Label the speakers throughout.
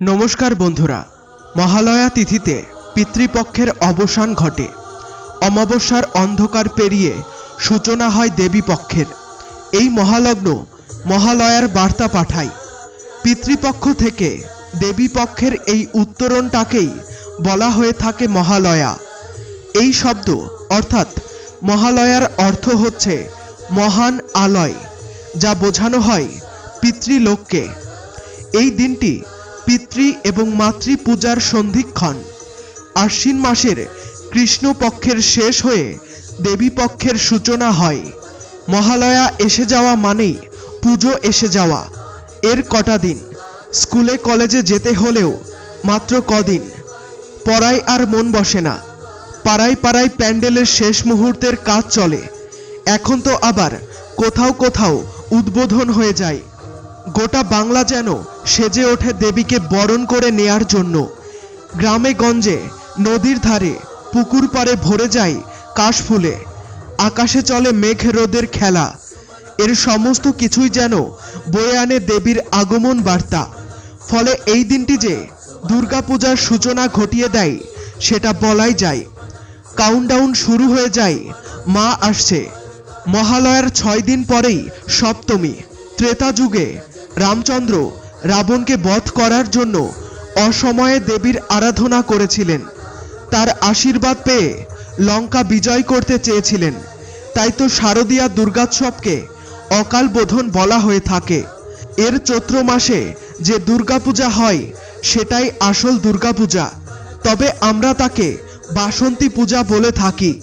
Speaker 1: নমস্কার বন্ধুরা, মহালয়া তিথিতে পিতৃপক্ষের অবসান ঘটে। অমাবস্যার অন্ধকার পেরিয়ে সূচনা হয় দেবী পক্ষের। এই মহালগ্ন, মহালয়ার বার্তা পাঠায় পিতৃপক্ষ থেকে দেবী পক্ষের এই উত্তরণটাকেই বলা হয়ে থাকে মহালয়া। এই শব্দ, অর্থাৎ মহালয়ার অর্থ হচ্ছে মহান আলয়, যা বোঝানো হয় পিতৃলোককে। এই দিনটি পিতৃ এবং মাতৃ পূজার সন্ধিক্ষণ। আশ্বিন মাসের কৃষ্ণ পক্ষের শেষ হয়ে দেবী পক্ষের সূচনা হয়। মহালয়া এসে যাওয়া মানেই পুজো এসে যাওয়া। এর কটা দিন? স্কুলে কলেজে যেতে হলেও মাত্র কদিন। পড়ায় আর মন বসে না। পাড়ায় পাড়ায় প্যান্ডেলের শেষ মুহূর্তের কাজ চলে। এখন তো আবার কোথাও কোথাও উদ্বোধন হয়ে যায়। গোটা বাংলা যেন সেজে ওঠে দেবীকে বরণ করে নেয়ার জন্য। গ্রামে গঞ্জে, নদীর ধারে, পুকুর পাড়ে ভরে যায় কাশফুলে আকাশে চলে মেঘ রোদের খেলা। এর সমস্ত কিছুই যেন বয়ে আনে দেবীর আগমন বার্তা। ফলে এই দিনটি যে দুর্গাপূজার সূচনা ঘটিয়ে দেয়, সেটা বলাই যায়। কাউন্টডাউন শুরু হয়ে যায়, মা আসছে। মহালয়ার ছয় দিন পরেই সপ্তমী, ত্রেতা যুগে রামচন্দ্র রাবণকে বধ করার জন্য অসময়ে দেবীর আরাধনা করেছিলেন। তার আশীর্বাদ পেয়ে লঙ্কা বিজয় করতে চেয়েছিলেন। তাই তো শারদীয়া দুর্গোৎসবকে অকাল বোধন বলা হয়ে থাকে। এর চৈত্র মাসে যে দুর্গাপূজা হয়, সেটাই আসল দুর্গাপূজা। তবে আমরা তাকে বাসন্তী পূজা বলে থাকি।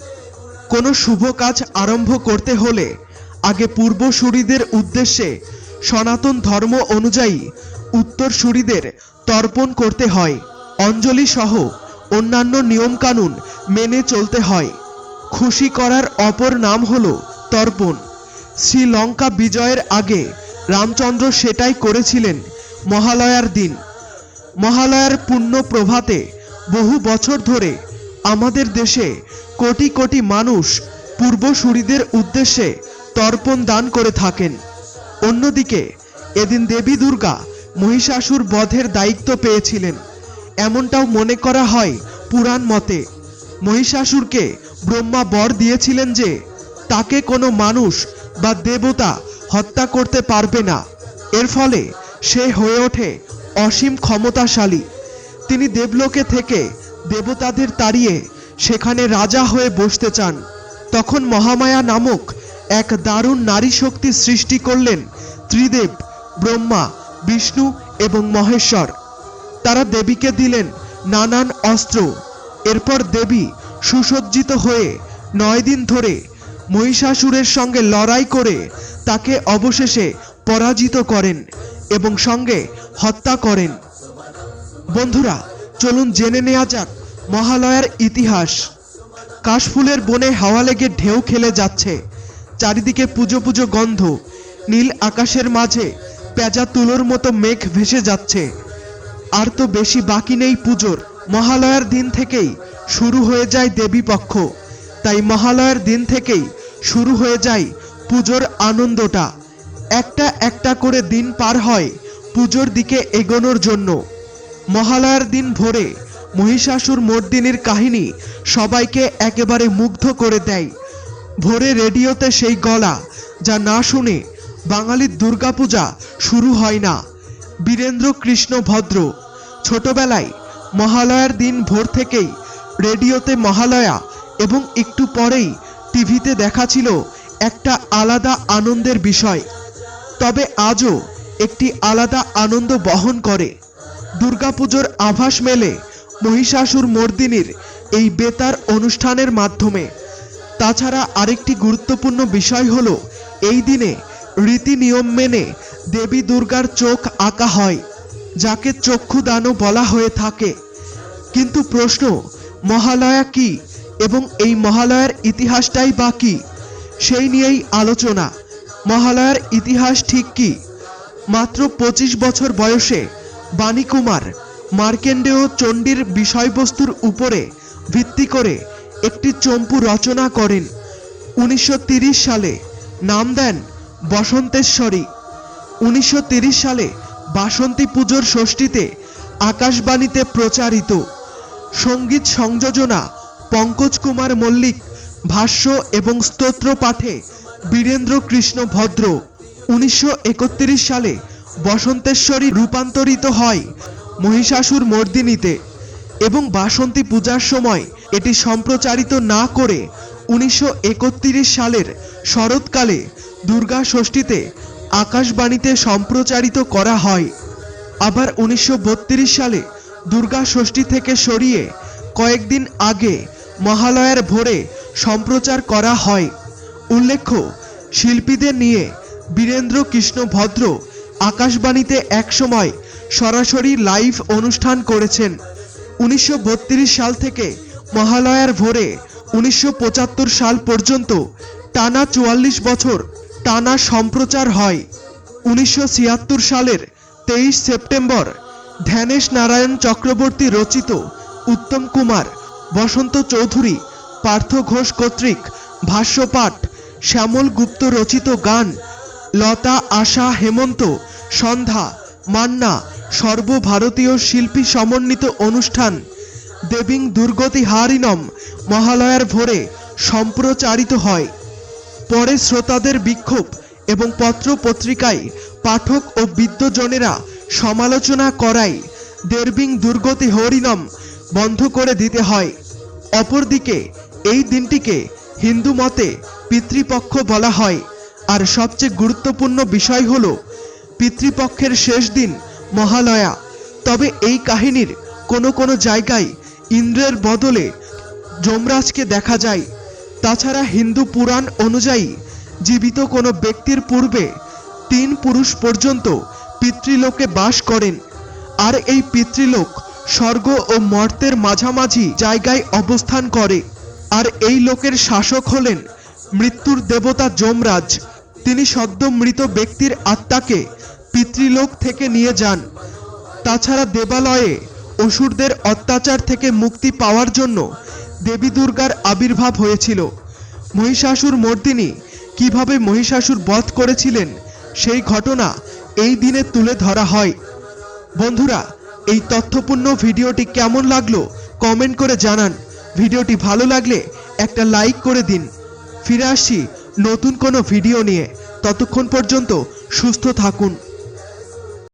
Speaker 1: কোনো শুভ কাজ আরম্ভ করতে হলে আগে পূর্বসূরিদের উদ্দেশ্যে সনাতন ধর্ম অনুযায়ী উত্তরসূরিদের তর্পণ করতে হয়। অঞ্জলি সহ অন্যান্য নিয়মকানুন মেনে চলতে হয়। খুশি করার অপর নাম হল তর্পণ। শ্রীলঙ্কা বিজয়ের আগে রামচন্দ্র সেটাই করেছিলেন মহালয়ার দিন। মহালয়ার পুণ্য প্রভাতে বহু বছর ধরে আমাদের দেশে কোটি কোটি মানুষ পূর্বসূরিদের উদ্দেশ্যে তর্পণ দান করে থাকেন। অন্যদিকে, এদিন দেবী দুর্গা মহিষাসুর বধের দায়িত্ব পেয়েছিলেন। এমনটাও মনে করা হয় পুরাণ মতে। মহিষাসুরকে ব্রহ্মা বর দিয়েছিলেন যে, তাকে কোনো মানুষ বা দেবতা হত্যা করতে পারবে না। এর ফলে সে হয়ে ওঠে অসীম ক্ষমতাশালী। তিনি দেবলোকে থেকে দেবতাদের তাড়িয়ে সেখানে রাজা হয়ে বসতে চান। তখন মহামায়া নামক এক দারুণ নারী শক্তি সৃষ্টি করলেন ত্রিদেব, ব্রহ্মা, বিষ্ণু এবং মহেশ্বর। তারা দেবীকে দিলেন নানান অস্ত্র। এরপর দেবী সুসজ্জিত হয়ে নয় দিন ধরে মহিষাসুরের সঙ্গে লড়াই করে তাকে অবশেষে পরাজিত করেন এবং সঙ্গে হত্যা করেন। বন্ধুরা, চলুন জেনে নেওয়া যাক মহালয়ার ইতিহাস। কাশফুলের বনে হাওয়া লেগে ঢেউ খেলে যাচ্ছে। চারিদিকে পুজো পুজো গন্ধ। নীল আকাশের মাঝে পেঁজা তুলোর মতো মেঘ ভেসে যাচ্ছে। আর তো বেশি বাকি নেই পুজোর। মহালয়ার দিন থেকেই শুরু হয়ে যায় দেবী পক্ষ। তাই মহালয়ার দিন থেকেই শুরু হয়ে যায় পুজোর আনন্দটা। একটা একটা করে দিন পার হয় পুজোর দিকে এগোনোর জন্য। মহালয়ার দিন ভোরে মহিষাসুর মর্দিনীর কাহিনী সবাইকে একেবারে মুগ্ধ করে দেয়। ভোরে রেডিওতে সেই গলা যা না শুনে বাঙালির দুর্গাপূজা শুরু হয় না। বীরেন্দ্র কৃষ্ণ ভদ্র, ছোটবেলায় মহালয়ার দিন ভোর থেকেই রেডিওতে মহালয়া এবং একটু পরেই টিভিতে দেখা ছিল একটা আলাদা আনন্দের বিষয়। তবে আজও একটি আলাদা আনন্দ বহন করে। দুর্গাপুজোর আভাস মেলে মহিষাসুর মর্দিনীর এই বেতার অনুষ্ঠানের মাধ্যমে। তাছাড়া আরেকটি গুরুত্বপূর্ণ বিষয় হলো, এই দিনে রীতি নিয়ম মেনে দেবী দুর্গার চোখ আঁকা হয়, যাকে চক্ষুদানও বলা হয়ে থাকে। কিন্তু প্রশ্ন, মহালয়া কি এবং এই মহালয়ার ইতিহাসটাই বা কি? সেই নিয়েই আলোচনা। মহালয়ার ইতিহাস ঠিক কি? মাত্র পঁচিশ বছর বয়সে বাণীকুমার মার্কেন্ডেয় চণ্ডীর বিষয়বস্তুর উপরে ভিত্তি করে একটি চম্পু রচনা করেন। উনিশশো সালে নাম দেন বসন্তেশ্বরী। উনিশশো সালে বাসন্তী পুজোর ষষ্ঠীতে আকাশবাণীতে প্রচারিত। সংগীত সংযোজনা পঙ্কজ কুমার মল্লিক, ভাষ্য এবং স্তোত্র পাঠে বীরেন্দ্র কৃষ্ণ ভদ্র। উনিশশো একত্রিশ সালে বসন্তেশ্বরী রূপান্তরিত হয় মহিষাসুর মর্দিনীতে এবং বাসন্তী পূজার সময় এটি সম্প্রচারিত না করে উনিশশো একত্রিশ সালের শরৎকালে দুর্গা ষষ্ঠীতে আকাশবাণীতে সম্প্রচারিত করা হয়। আবার উনিশশো বত্রিশ সালে দুর্গা ষষ্ঠী থেকে সরিয়ে কয়েকদিন আগে মহালয়ার ভোরে সম্প্রচার করা হয়। উল্লেখ্য, শিল্পীদের নিয়ে বীরেন্দ্র কৃষ্ণ ভদ্র আকাশবাণীতে একসময় সরাসরি লাইভ অনুষ্ঠান করেছেন। উনিশশো বত্রিশ সাল থেকে মহালয়ার ভোরে উনিশশো পঁচাত্তর সাল পর্যন্ত টানা চুয়াল্লিশ বছর টানা সম্প্রচার হয়। উনিশশো ছিয়াত্তর সালের তেইশ সেপ্টেম্বর ধ্যানেশ নারায়ণ চক্রবর্তী রচিত উত্তম কুমার, বসন্ত চৌধুরী, পার্থ ঘোষ কর্তৃক ভাষ্যপাঠ, শ্যামল গুপ্ত রচিত গান, লতা আশা হেমন্ত, সন্ধ্যা, মান্না সর্বভারতীয় শিল্পী সমন্বিত অনুষ্ঠান দেবিং দুর্গতি হারিনম মহালয়ার ভোরে সম্প্রচারিত হয়। পরে শ্রোতাদের বিক্ষোভ এবং পত্র পত্রিকায় পাঠক ও বিদ্বজনেরা সমালোচনা করায় দেরবিং দুর্গতি হরিনম বন্ধ করে দিতে হয়। অপরদিকে এই দিনটিকে হিন্দু মতে পিতৃপক্ষ বলা হয়। আর সবচেয়ে গুরুত্বপূর্ণ বিষয় হল পিতৃপক্ষের শেষ দিন মহালয়া। তবে এই কাহিনীর কোনো কোনো জায়গায় ইন্দ্রের বদলে যমরাজকে দেখা যায়। তাছাড়া হিন্দু পুরাণ অনুযায়ী জীবিত কোনো ব্যক্তির পূর্বে তিন পুরুষ পর্যন্ত পিতৃলোকে বাস করেন। আর এই পিতৃলোক স্বর্গ ও মর্তের মাঝামাঝি জায়গায় অবস্থান করে। আর এই লোকের শাসক হলেন মৃত্যুর দেবতা যমরাজ। তিনি সদ্য মৃত ব্যক্তির আত্মাকে পিতৃলোক থেকে নিয়ে যান। তাছাড়া দেবালয়ে অসুরদের অত্যাচার থেকে মুক্তি পাওয়ার জন্য দেবী দুর্গার আবির্ভাব হয়েছিল। মহিষাসুর মর্দিনী কীভাবে মহিষাসুর বধ করেছিলেন সেই ঘটনা এই দিনে তুলে ধরা হয়। বন্ধুরা, এই তথ্যপূর্ণ ভিডিওটি কেমন লাগল কমেন্ট করে জানান। ভিডিওটি ভালো লাগলে একটা লাইক করে দিন। ফিরে আসছি নতুন কোনো ভিডিও নিয়ে। ততক্ষণ পর্যন্ত সুস্থ থাকুন।